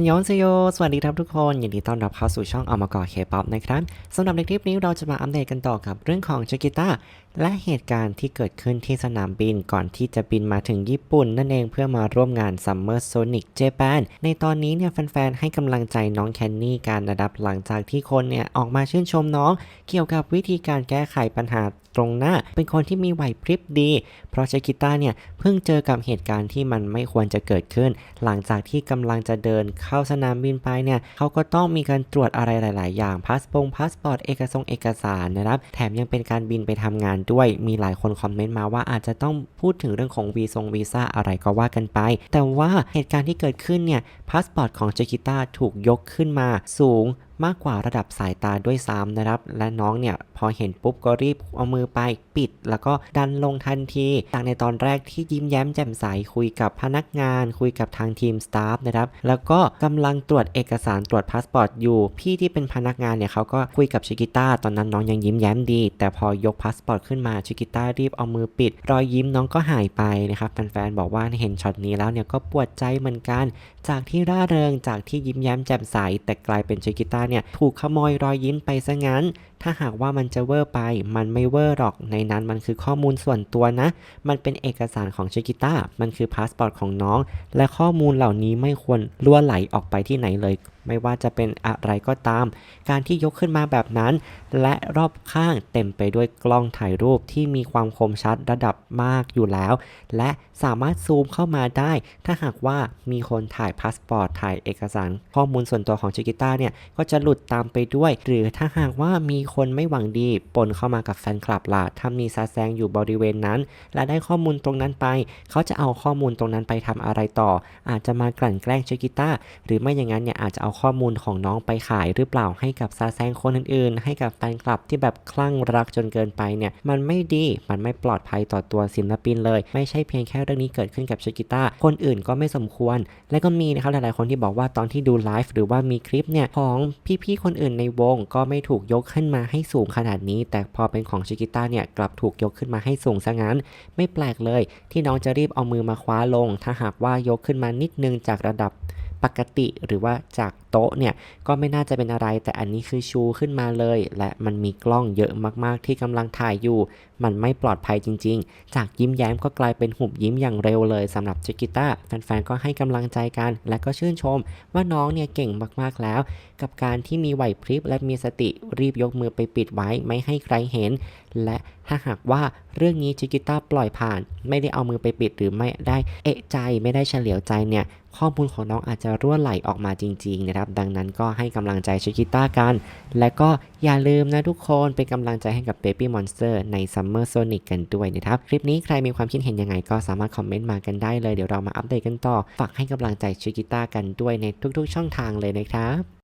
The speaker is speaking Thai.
ฮันยอนซโย สวัสดีครับทุกคน ยินดีต้อนรับเข้าสู่ช่องอมกอเคป๊อปนะครับสำหรับในคลิปนี้เราจะมาอัปเดตกันต่อกับเรื่องของจกิต้าและเหตุการณ์ที่เกิดขึ้นที่สนามบินก่อนที่จะบินมาถึงญี่ปุ่นนั่นเองเพื่อมาร่วมงาน Summer Sonic Japan ในตอนนี้เนี่ยแฟนๆ ให้กำลังใจน้องแคนนี่การระดับหลังจากที่คนเนี่ยออกมาชื่นชมน้อง เกี่ยวกับวิธีการแก้ไขปัญหา ตรงหน้า เป็นคนที่มีไหวพริบดี เพราะเชกิต้าเนี่ยเพิ่งเจอกับเหตุการณ์ที่มันไม่ควรจะเกิดขึ้น หลังจากที่กำลังจะเดินเข้าสนามบินไปเนี่ยเขาก็ต้องมีการตรวจอะไรหลาย ๆ อย่างพาสปงพาสปอร์ตเอกสงเอกสารนะครับแถมยังเป็นการบินไปทำงานด้วย มีหลายคนคอมเมนต์มาว่าอาจจะต้องพูดถึงเรื่องของวีซงวีซ่าอะไรก็ว่ากันไป แต่ว่าเหตุการณ์ที่เกิดขึ้นเนี่ยพาสปอร์ตของเจกิต้าถูกยกขึ้นมาสูง มากกว่าระดับสายตาด้วยซ้ำนะครับ และน้องเนี่ยพอเห็นปุ๊บก็รีบเอามือไปปิด แล้วก็ดันลงทันทีจากในตอนแรกที่ยิ้มแย้มแจ่มใสคุยกับพนักงาน คุยกับทางทีมสตาฟนะครับแล้วก็กำลังตรวจเอกสารตรวจพาสปอร์ตอยู่พี่ที่เป็นพนักงานเนี่ยเขาก็คุยกับชิกิต้าตอนนั้นน้องยังยิ้มแย้มดี แต่พอยกพาสปอร์ตขึ้นมาชิกิต้ารีบเอามือปิด รอยยิ้มน้องก็หายไปนะครับแฟนๆบอกว่าเห็นช็อตนี้แล้วเนี่ยก็ปวดใจเหมือนกัน จากที่ร่าเริงจากที่ยิ้มแย้มแจ่มใสแต่กลายเป็นชิกิต้าเนี่ยถูกขโมยรอยยิ้มไปซะงั้น ถ้าหากว่ามันจะเวอร์ไป มันไม่เวอร์หรอกในนั้นมันคือข้อมูลส่วนตัวนะ มันเป็นเอกสารของชิกิต้ามันคือพาสปอร์ตของน้อง และข้อมูลเหล่านี้ไม่ควรล่วไหลออกไปที่ไหนเลย ไม่ว่าจะเป็นอะไรก็ตาม การที่ยกขึ้นมาแบบนั้น และรอบข้างเต็มไปด้วยกล้องถ่ายรูปที่มีความคมชัดระดับมากอยู่แล้ว และสามารถซูมเข้ามาได้ ถ้าหากว่ามีคนถ่ายพาสปอร์ตถ่ายเอกสารข้อมูลส่วนตัวของชิกิต้าเนี่ยก็จะหลุดตามไปด้วย หรือถ้าหากว่ามีคนไม่หวังดีปนเข้ามากับแฟนคลับล่ะถ้ามีซาแซงอยู่บริเวณนั้น และได้ข้อมูลตรงนั้นไป เขาจะเอาข้อมูลตรงนั้นไปทำอะไรต่อ อาจจะมากลั่นแกล้งชิกิต้าหรือไม่อย่างนั้นเนี่ยอาจจะเอาข้อมูลของน้องไปขายหรือเปล่าให้กับซาแซงคนอื่นๆ ให้กับแฟนคลับที่แบบคลั่งรักจนเกินไปเนี่ย มันไม่ดี มันไม่ปลอดภัยต่อตัวศิลปินเลย ไม่ใช่เพียงแค่เรื่องนี้เกิดขึ้นกับชิกิต้า คนอื่นก็ไม่สมควร และก็มีนะครับหลายๆคนที่บอกว่าตอนที่ดูไลฟ์หรือว่ามีคลิปเนี่ยของพี่ๆคนอื่นในวงก็ไม่ถูกยกขึ้นมาให้สูงขนาดนี้ แต่พอเป็นของชิกิต้าเนี่ยกลับถูกยกขึ้นมาให้สูงซะงั้น ไม่แปลกเลย ที่น้องจะรีบเอามือมาคว้าลง ถ้าหากว่ายกขึ้นมานิดนึงจากระดับปกติหรือว่าจากโต๊ะเนี่ยก็ไม่น่าจะเป็นอะไร แต่อันนี้คือชูขึ้นมาเลย และมันมีกล้องเยอะมากๆที่กำลังถ่ายอยู่ มันไม่ปลอดภัยจริง ๆ จากยิ้มแย้มก็กลายเป็นหุบยิ้มอย่างเร็วเลยสำหรับจิกิต้าแฟนๆก็ให้กำลังใจกัน และก็ชื่นชม ว่าน้องเนี่ยเก่งมากๆแล้ว กับการที่มีไหวพริบและมีสติรีบยกมือไปปิดไว้ไม่ให้ใครเห็น และถ้าหากว่าเรื่องนี้จิกิต้าปล่อยผ่าน ไม่ได้เอามือไปปิดหรือไม่ได้เอะใจไม่ได้เฉลียวใจเนี่ยข้อมูลของน้องอาจจะรั่วไหลออกมาจริงๆนะครับดังนั้นก็ให้กำลังใจชิคิต้ากัน และก็อย่าลืมนะทุกคนเป็นกำลังใจให้กับ Baby Monster ใน Summer Sonic กันด้วยนะครับ คลิปนี้ใครมีความคิดเห็นยังไงก็สามารถคอมเมนต์มากันได้เลยเดี๋ยวเรามาอัปเดตกันต่อ ฝากให้กำลังใจชิคิต้ากันด้วยในทุกๆ ช่องทางเลยนะครับ